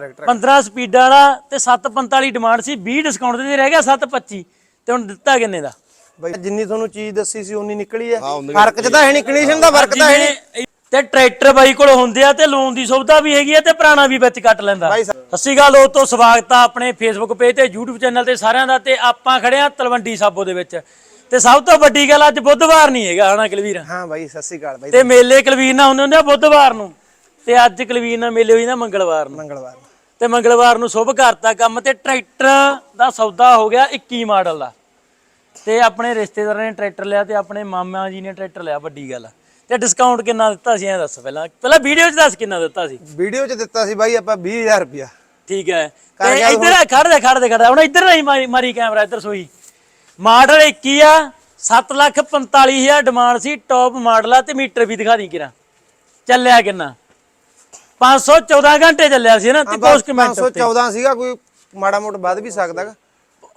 15 ਸਪੀਡਾਂ ਵਾਲਾ ਤੇ 745 ਡਿਮਾਂਡ ਸੀ 20 ਡਿਸਕਾਊਂਟ ਤੇ ਰਹਿ ਗਿਆ 725 ਤੇ ਹੁਣ ਦਿੱਤਾ ਕਿੰਨੇ ਦਾ? ਬਈ ਜਿੰਨੀ ਤੁਹਾਨੂੰ ਚੀਜ਼ ਦੱਸੀ ਸੀ ਉਨੀ ਨਿਕਲੀ ਹੈ ਫ਼ਰਕ ਚ ਤਾਂ ਹੈ ਨਹੀਂ ਕੰਡੀਸ਼ਨ ਦਾ ਫ਼ਰਕ ਤਾਂ ਹੈ ਨਹੀਂ ਤੇ ਟਰੈਕਟਰ ਬਾਈ ਕੋਲ ਹੁੰਦੇ ਆ ਤੇ ਲੋਨ ਦੀ ਸੁਵਿਧਾ ਵੀ ਹੈਗੀ ਆ ਤੇ ਪੁਰਾਣਾ ਵੀ ਵਿੱਚ ਕੱਟ ਲੈਂਦਾ। ਸਤਿ ਸ਼੍ਰੀ ਅਕਾਲ ਉਹ ਤੋਂ ਸਵਾਗਤ ਆ ਆਪਣੇ ਫੇਸਬੁੱਕ ਪੇਜ ਤੇ YouTube ਚੈਨਲ ਤੇ ਸਾਰਿਆਂ ਦਾ ਤੇ ਆਪਾਂ ਖੜੇ ਆ ਤਲਵੰਡੀ ਸਾਬੋ ਦੇ ਵਿੱਚ। ਤੇ ਸਭ ਤੋਂ ਵੱਡੀ ਗੱਲ ਅੱਜ ਬੁੱਧਵਾਰ ਨਹੀਂ ਹੈਗਾ ਹਨਾ ਕੁਲਵੀਰ? ਹਾਂ ਬਾਈ ਸਤਿ ਸ਼੍ਰੀ ਅਕਾਲ ਬਾਈ। ਤੇ ਮੇਲੇ ਕੁਲਵੀਰ ਨਾਲ ਹੁੰਦੇ ਹੁੰਦੇ ਆ ਬੁੱਧਵਾਰ ਨੂੰ। ਤੇ ਅੱਜ ਕੁਲਵੀਰ ਨਾਲ ਮੇਲੇ ਹੋਈ ਨਾ ਮੰਗਲਵਾਰ ਨੂੰ। ਮੰਗਲਵਾਰ ਤੇ ਮੰਗਲਵਾਰ ਨੂੰ ਸ਼ੁਭ ਕਰਤਾ ਕੰਮ ਤੇ ਟਰੈਕਟਰ ਦਾ ਸੌਦਾ ਹੋ ਗਿਆ 21 ਮਾਡਲ ਦਾ। ਤੇ ਆਪਣੇ ਰਿਸ਼ਤੇਦਾਰਾਂ ਨੇ ਟਰੈਕਟਰ ਲਿਆ ਤੇ ਆਪਣੇ ਮਾਮਾ ਜੀ ਨੇ ਟਰੈਕਟਰ ਲਿਆ ਵੱਡੀ ਗੱਲ। ਤੇ ਡਿਸਕਾਊਂਟ ਕਿੰਨਾ ਦਿੱਤਾ ਸੀ ਐ ਦੱਸ ਪਹਿਲਾਂ। ਪਹਿਲਾਂ ਵੀਡੀਓ 'ਚ ਦੱਸ ਕਿੰਨਾ ਦਿੱਤਾ ਸੀ? ਵੀਡੀਓ ਚ ਦਿੱਤਾ ਸੀ ਬਾਈ ਆਪਾਂ 20000 ਰੁਪਿਆ ਠੀਕ ਹੈ। ਤੇ ਇੱਧਰ ਆ, ਖੜ ਦੇ ਖੜ ਦੇ ਖੜ ਦੇ ਹੁਣ ਇੱਧਰ ਨਹੀਂ ਮਾਰੀ ਮਾਰੀ ਕੈਮਰਾ ਇੱਧਰ ਸੋਈ। ਮਾਡਲ 21 ਆ 7 ਲੱਖ 45000 ਡਿਮਾਂਡ ਸੀ ਟੌਪ ਮਾਡਲ ਆ ਤੇ ਮੀਟਰ ਵੀ ਦਿਖਾ ਦੀ ਕਿਰਾ। ਚੱਲਿਆ ਕਿੰਨਾ? 514 ਘੰਟੇ ਚੱਲਿਆ ਸੀ ਨਾ ਤੇ ਕੁਝ ਕਮੈਂਟ 514 ਸੀਗਾ ਕੋਈ ਮਾੜਾ ਮੋਟਾ ਵੱਧ ਵੀ ਸਕਦਾ ਗਾ।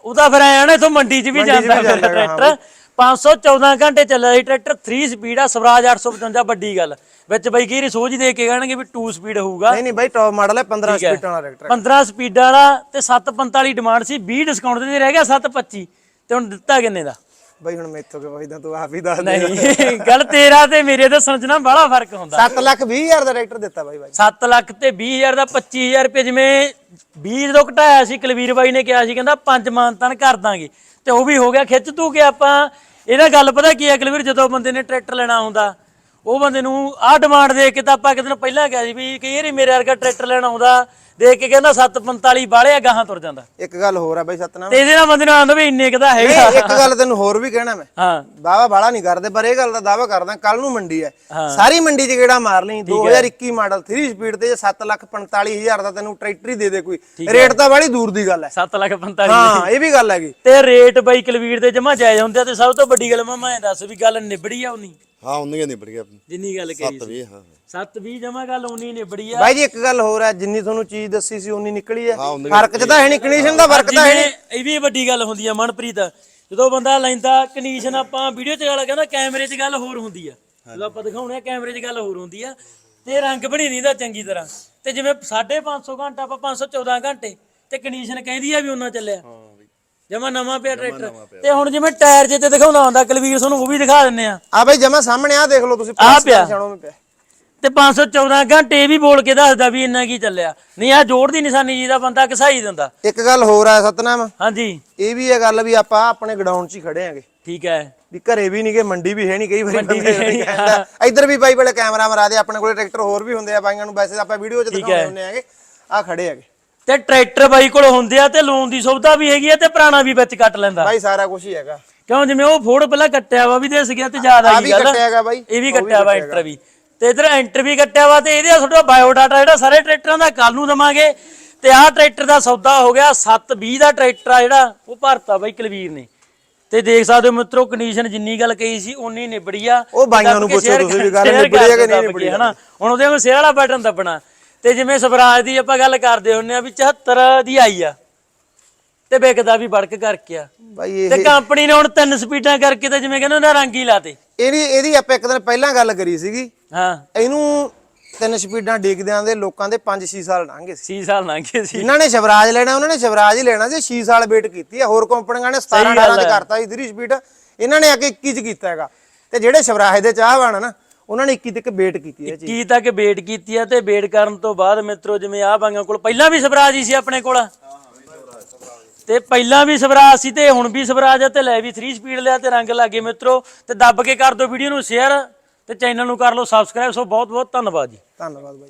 ਉਹਦਾ ਫਿਰ ਆਇਆ ਨਾ ਇਥੋਂ ਮੰਡੀ 'ਚ ਵੀ ਜਾਂਦਾ ਫਿਰ ਟਰੈਕਟਰ। 514 ਘੰਟੇ ਚੱਲਿਆ ਸੀ ਟਰੈਕਟਰ 3 ਸਪੀਡ ਆ ਸਵਰਾਜ 855 ਵੱਡੀ ਗੱਲ। ਵਿੱਚ ਬਈ ਕੀ ਹੀ ਦੇ ਕੇ ਕਹਿਣਗੇ ਵੀ 2 ਸਪੀਡ ਹੋਊਗਾ। ਨਹੀਂ ਨਹੀਂ ਬਾਈ ਟੌਪ ਮਾਡਲ ਹੈ 15 ਠੀਕ ਹੈ। ਸਪੀਡਾਂ ਵਾਲਾ ਟਰੈਕਟਰ। 15 ਸਪੀਡਾਂ ਵਾਲਾ ਤੇ 745 ਡਿਮਾਂਡ ਸੀ 20 ਡਿਸਕਾਊਂਟ ਤੇ ਰਹਿ ਗਿਆ 725 ਤੇ ਹੁਣ ਦਿੱਤਾ ਕਿੰਨੇ ਦਾ? ਬਾਈ ਹੁਣ ਮੈਥੋਂ ਕਿ ਪੁੱਛਦਾ ਤੂੰ ਆਪ ਹੀ ਦੱਸ ਦੇ। ਨਹੀਂ ਗੱਲ ਤੇਰਾ ਤੇ ਮੇਰੇ ਦੱਸਣ ਚ ਨਾ ਬੜਾ ਫ਼ਰਕ ਹੁੰਦਾ। 7 ਲੱਖ 20 ਹਜ਼ਾਰ ਦਾ ਟਰੈਕਟਰ ਦਿੱਤਾ ਬਾਈ ਬਾਈ। 7 ਲੱਖ ਤੇ 20000 ਦਾ 25000 ਰੁਪਏ ਜਿਵੇਂ 20 ਜਦੋਂ ਘਟਾਇਆ ਸੀ ਕੁਲਵੀਰ ਬਾਈ ਨੇ ਕਿਹਾ ਸੀ ਕਹਿੰਦਾ ਪੰਜ ਮਾਨਤਨ ਕਰ ਦਾਂਗੇ। ਤੇ ਉਹ ਵੀ ਹੋ ਗਿਆ ਖਿੱਚ ਤੂੰ ਕਿ ਆਪਾਂ ਇਹਦਾ ਗੱਲ ਪਤਾ ਕੀ ਹੈ ਕੁਲਵੀਰ ਜਦੋਂ ਬੰਦੇ ਨੇ ਟਰੈਕਟਰ ਲੈਣਾ ਹੁੰਦਾ ਉਹ ਬੰਦੇ ਨੂੰ ਆਹ ਡਿਮਾਂਡ ਦੇ ਕੇ ਤਾਂ ਆਪਾਂ ਕਿਤੇ ਦਿਨ ਪਹਿਲਾਂ ਕਿਹਾ ਸੀ ਵੀ ਕਈ ਵਾਰੀ ਮੇਰੇ ਵਰਗਾ ਟਰੈਕਟਰ ਲੈਣਾ ਆਉਂਦਾ ਦੇਖ ਕੇ ਕਹਿੰਦਾ 745 ਬਾਲੇ ਆ ਗਾਹਾਂ ਤੁਰ ਜਾਂਦਾ। ਇੱਕ ਗੱਲ ਹੋਰ ਆ ਬਾਈ ਸਤਨਾਮ। ਤੇ ਇਹਦੇ ਨਾਲ ਬੰਦੇ ਨੂੰ ਆਂਦਾ ਵੀ ਇੰਨੇ ਕੁ ਦਾ ਹੈਗਾ ਨਹੀਂ ਇੱਕ ਗੱਲ ਤੈਨੂੰ ਹੋਰ ਵੀ ਕਹਿਣਾ ਮੈਂ। ਹਾਂ। ਦਾਵਾ ਬਾਲਾ ਨਹੀਂ ਕਰਦੇ ਪਰ ਇਹ ਗੱਲ ਦਾ ਦਾਵਾ ਕਰਦਾ ਕੱਲ ਨੂੰ ਮੰਡੀ ਹੈ। ਸਾਰੀ ਮੰਡੀ 'ਚ ਗੇੜਾ ਮਾਰ ਲਈ 2021 ਮਾਡਲ 3 ਸਪੀਡ ਤੇ 7 ਲੱਖ 45 ਹਜ਼ਾਰ ਦਾ ਤੈਨੂੰ ਟਰੈਕਟਰ ਹੀ ਦੇ ਦੇ ਕੋਈ। ਰੇਟ ਤਾਂ ਬਾਲੀ ਦੂਰ ਦੀ ਗੱਲ ਹੈ 7 ਲੱਖ 45 ਹਾਂ ਇਹ ਵੀ ਗੱਲ ਹੈਗੀ। ਤੇ ਰੇਟ ਬਾਈ ਕੁਲਵੀਰ ਦੇ ਜਮਾ ਜਾਇਜ਼ ਹੁੰਦੇ ਆ ਤੇ ਸਭ ਤੋਂ ਵੱਡੀ ਗੱਲ ਮਾਮਾ ਇਹ ਦੱਸ ਵੀ ਗੱਲ ਨਿਬੜੀ ਆ ਉਨੀ ਹਾਂ ਉਹਨੀਆਂ ਨਹੀਂ ਬੜੀਆਂ ਜਿੰਨੀ ਗੱਲ ਕਰੀ ਸੱਤ ਵੀ ਹਾਂ। 7 20 ਜਮਾ ਗੱਲ ਉਨੀ ਨਿਬੜੀ ਆ। ਬਾਈ ਜੀ ਇੱਕ ਗੱਲ ਹੋਰ ਹੈ ਜਿੰਨੀ ਤੁਹਾਨੂੰ ਚੀਜ਼ ਦੱਸੀ ਸੀ ਉਨੀ ਨਿਕਲੀ ਹੈ ਹਾਂ, ਉਨੀ ਫ਼ਰਕ 'ਚ ਤਾਂ ਹੈ ਨਹੀਂ ਕੰਡੀਸ਼ਨ ਦਾ ਫ਼ਰਕ ਤਾਂ ਹੈ ਨਹੀਂ ਜਿਵੇਂ ਇਹ ਵੀ ਵੱਡੀ ਗੱਲ ਹੁੰਦੀ ਆ ਮਨਪ੍ਰੀਤ। ਜਦੋਂ ਬੰਦਾ ਲੈਂਦਾ ਕੰਡੀਸ਼ਨ ਆਪਾਂ ਵੀਡੀਓ 'ਚ ਗੱਲ ਕਹਿੰਦਾ ਕੈਮਰੇ 'ਚ ਗੱਲ ਹੋਰ ਹੁੰਦੀ ਆ। ਜਦੋਂ ਆਪਾਂ ਦਿਖਾਉਣੇ ਆ ਕੈਮਰੇ 'ਚ ਗੱਲ ਹੋਰ ਹੁੰਦੀ ਆ। ਤੇ ਰੰਗ ਬਣੀ ਨਹੀਂ ਦਾ ਚੰਗੀ ਤਰ੍ਹਾਂ। ਤੇ ਜਿਵੇਂ 550 ਘੰਟਾ ਆਪਾਂ 514 ਘੰਟੇ ਤੇ ਕੰਡੀਸ਼ਨ ਕਹਿੰਦੀ ਆ ਵੀ ਉਹਨਾਂ ਚੱਲਿਆ। ਜਮਾ ਨਵਾਂ ਪਿਆ ਟਰੈਕਟਰ। ਤੇ ਹੁਣ ਜਿਵੇਂ ਟਾਇਰ ਜੇ ਤੇ ਦਿਖਾਉਂਦਾ ਹੁੰਦਾ ਕੁਲਵੀਰ ਤੁਹਾਨੂੰ ਉਹ ਵੀ ਦਿਖਾ ਦਿੰਨੇ ਆ। ਆ ਬਾਈ ਜਮਾ ਸਾਹਮਣੇ ਆ ਦੇਖ ਲਓ ਤੁਸੀਂ ਆਹ ਪਿਆ। ਤੇ 514 ਘੰਟੇ ਵੀ ਬੋਲ ਕੇ ਦੱਸਦਾ ਵੀ ਇੰਨਾ ਕੀ ਚੱਲਿਆ। ਨਹੀਂ ਆ ਜੋੜ ਦੀ ਨਿਸ਼ਾਨੀ ਜੀ ਦਾ ਬੰਦਾ ਘਸਾਈ ਦਿੰਦਾ। ਇੱਕ ਗੱਲ ਹੋਰ ਆ ਸਤਨਾਮ। ਹਾਂਜੀ। ਇਹ ਵੀ ਇਹ ਗੱਲ ਵੀ ਆਪਾਂ ਆਪਣੇ ਗਡਾਊਨ 'ਚ ਹੀ ਖੜੇ ਆਂਗੇ। ਠੀਕ ਹੈ। ਵੀ ਘਰੇ ਵੀ ਨਹੀਂਗੇ ਮੰਡੀ ਵੀ ਹੈ ਨਹੀਂ ਕਈ ਵਾਰੀ ਮੰਡੀ ਇੱਧਰ ਵੀ ਬਾਈ ਬੜੇ ਕੈਮਰਾ ਮਰਾ ਦੇ ਆਪਣੇ ਕੋਲੇ ਟਰੈਕਟਰ ਹੋਰ ਵੀ ਹੁੰਦੇ ਆ ਬਾਈਆਂ ਨੂੰ ਵੈਸੇ ਆਪਾਂ ਵੀਡੀਓ 'ਚ ਦਿਖਾਉਂਦੇ ਹੁੰਦੇ ਆਗੇ। ਆ ਖੜੇ ਆਗੇ ਤੇ ਟਰੈਕਟਰ ਬਾਈ ਕੋਲ ਹੁੰਦੇ ਆ ਤੇ ਲੋਨ ਦੀ ਸੁਵਿਧਾ ਵੀ ਹੈਗੀ ਆ ਤੇ ਪੁਰਾਣਾ ਵੀ ਵਿੱਚ ਕੱਟ ਲੈਂਦਾ। ਬਾਈ ਸਾਰਾ ਕੁਝ ਹੀ ਹੈਗਾ। ਕਿਉਂ ਜਿਵੇਂ ਉਹ ਫੋੜ ਪਹਿਲਾਂ ਕੱਟਿਆ ਵਾ ਵੀ ਦੇਸ ਗਿਆ ਤੇ ਜ਼ਿਆਦਾ ਆ ਗੱਲ। ਕੱਟਿਆ ਹੈਗਾ ਬਾਈ। ਇਹ ਵੀ ਕੱਟਿਆ ਵਾ ਇੰਟਰ ਵੀ। ਤੇ ਇਧਰ ਐਂਟਰ ਵੀ ਕੱਟਿਆ ਵਾ ਤੇ ਇਹਦੇ ਤੁਹਾਡਾ ਬਾਇਓਡਾਟਾ ਜਿਹੜਾ ਸਾਰੇ ਟਰੈਕਟਰਾਂ ਦਾ ਕੱਲ ਨੂੰ ਦਵਾਂਗੇ। ਤੇ ਆਹ ਟਰੈਕਟਰ ਦਾ ਸੌਦਾ ਹੋ ਗਿਆ 720 ਦਾ ਟਰੈਕਟਰ ਆ ਜਿਹੜਾ ਉਹ ਭਰਤਾ ਬਾਈ ਕੁਲਵੀਰ ਨੇ। ਤੇ ਦੇਖ ਸਕਦੇ ਹੋ ਮਿੱਤਰੋ ਕੰਡੀਸ਼ਨ ਜਿੰਨੀ ਗੱਲ ਕਹੀ ਸੀ ਉਨੀ ਨਿਬੜੀ ਆ। ਉਹ ਬਾਈਆਂ ਨੂੰ ਪੁੱਛੋ ਤੁਸੀਂ ਵੀ ਗੱਲ ਨਿਬੜੀ ਆ ਕਿ ਨਹੀਂ ਕੇ, ਹਨਾ? ਹੁਣ ਉਹਦੇ ਕੋਲ ਸ਼ੇਅਰ ਵਾਲਾ ਬਟਨ ਦੱਬਣਾ। ਤੇ ਜਿਵੇਂ ਸਵਰਾਜ ਦੀ ਆਪਾਂ ਗੱਲ ਕਰਦੇ ਹੁੰਨੇ ਆ ਵੀ 74 ਦੀ ਆਈ ਆ ਤੇ ਵਿਕਦਾ ਵੀ ਬੜਕ ਕਰਕੇ ਆ। ਬਾਈ ਇਹ ਤੇ ਕੰਪਨੀ ਨੇ ਹੁਣ ਤਿੰਨ ਸਪੀਡਾਂ ਕਰਕੇ ਤਾਂ ਜਿਵੇਂ ਕਹਿੰਦੇ ਉਹਨਾਂ ਰੰਗ ਹੀ ਲਾਤੇ। ਇਹਦੀ ਇਹਦੀ ਆਪਾਂ ਇੱਕ ਦਿਨ ਪਹਿਲਾਂ ਗੱਲ ਕਰੀ ਸੀਗੀ। ਹਾਂ। ਇਹਨੂੰ ਤਿੰਨ ਸਪੀਡਾਂ ਡੇਗਦਿਆਂ ਦੇ ਲੋਕਾਂ ਦੇ 5-6 ਸਾਲ ਲੰਘੇ ਸੀ। 6 ਸਾਲ ਲੰਘੇ ਸੀ। ਜਿਨ੍ਹਾਂ ਨੇ ਸ਼ਿਵਰਾਜ ਲੈਣਾ ਉਹਨਾਂ ਨੇ ਸ਼ਿਵਰਾਜ ਹੀ ਲੈਣਾ ਸੀ 6 ਸਾਲ ਵੇਟ ਕੀਤੀ ਹੈ ਹੋਰ ਕੰਪਨੀਆਂ ਨੇ 17 18 ਚ ਕਰਤਾ ਸੀ 3 ਸਪੀਡ। ਇਹਨਾਂ ਨੇ ਆ ਕੇ 21 ਚ ਕੀਤਾ ਹੈਗਾ? ਤੇ ਜਿਹੜੇ ਸ਼ਿਵਰਾਜ ਦੇ ਚਾਹਵਾਨ ਆ ਨਾ ਉਹਨਾਂ ਨੇ 21 ਤੱਕ ਵੇਟ ਕੀਤੀ ਹੈ ਕੀ ਤੱਕ ਵੇਟ ਕੀਤੀ ਆ ਤੇ ਵੇਟ ਕਰਨ ਤੋਂ ਬਾਅਦ ਮਿੱਤਰੋ ਜਿਵੇਂ ਆ ਬਾਂਗਾਂ ਕੋਲ ਪਹਿਲਾਂ ਵੀ ਸਵਰਾਜ ਹੀ ਸੀ ਆਪਣੇ ਕੋਲ। ਤੇ ਪਹਿਲਾਂ ਵੀ ਸਵਰਾਜ ਸੀ ਤੇ ਹੁਣ ਵੀ ਸਵਰਾਜ ਆ ਤੇ ਲੈ ਵੀ 3 ਸਪੀਡ ਲਿਆ ਤੇ ਰੰਗ ਲੱਗੇ ਮਿੱਤਰੋ। ਤੇ ਦੱਬ ਕੇ ਕਰ ਦਿਓ ਵੀਡੀਓ ਨੂੰ ਸ਼ੇਅਰ ਤੇ ਚੈਨਲ ਨੂੰ ਕਰ ਲਓ ਸਬਸਕ੍ਰਾਈਬ ਸੋ ਬਹੁਤ ਬਹੁਤ ਧੰਨਵਾਦ ਜੀ। ਧੰਨਵਾਦ ਬਾਈ।